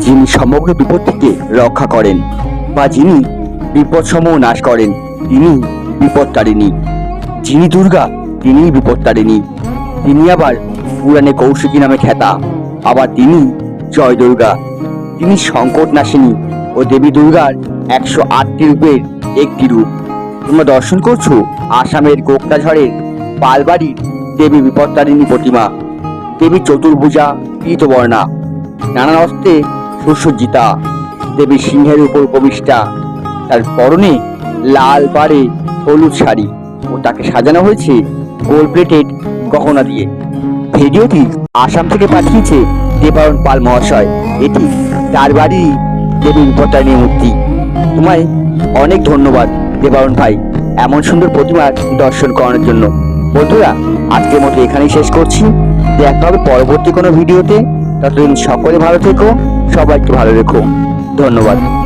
যিনি সমগ্র বিপদ থেকে রক্ষা করেন বা যিনি বিপদসমূহ নাশ করেন, তিনি বিপদতারিণী। যিনি দুর্গা, তিনি বিপদতারিণী। তিনি আবার পুরাণে কৌশিকী নামে খ্যাতা, আবার তিনি জয় দুর্গা। তিনি সংকট নাশিনী ও দেবী দুর্গার একশো আটটি রূপের একটি রূপ। তোমরা দর্শন করছ আসামের কোকটাঝড়ের পালবাড়ির দেবী বিপত্তারিণী প্রতিমা। দেবী চতুর্ভুজা পীতবর্ণা। নানান অস্ত্রে সুসজ্জিতা, দেবী সিংহের উপর উপবিষ্টা তার পরনে লাল পাড়ে হলুদ শাড়ি ও তাকে সাজানো হয়েছে গোল প্লেটেড গহনা দিয়ে। ভিডিওটি আসাম থেকে পাঠিয়েছে দেবায়ন পাল মহাশয়। এটি তার বাড়ির দেবী বিপত্তারিণী মূর্তি। তোমায় অনেক ধন্যবাদ দেবায়ন ভাই এমন সুন্দর প্রতিমা দর্শন করানোর জন্য। বন্ধুরা, আজকের মতো এখানেই শেষ করছি। দেখা হবে পরবর্তী কোনো ভিডিওতে। ততদিন সকলে ভালো থেকো। সবাইকে ভালো রেখো। ধন্যবাদ।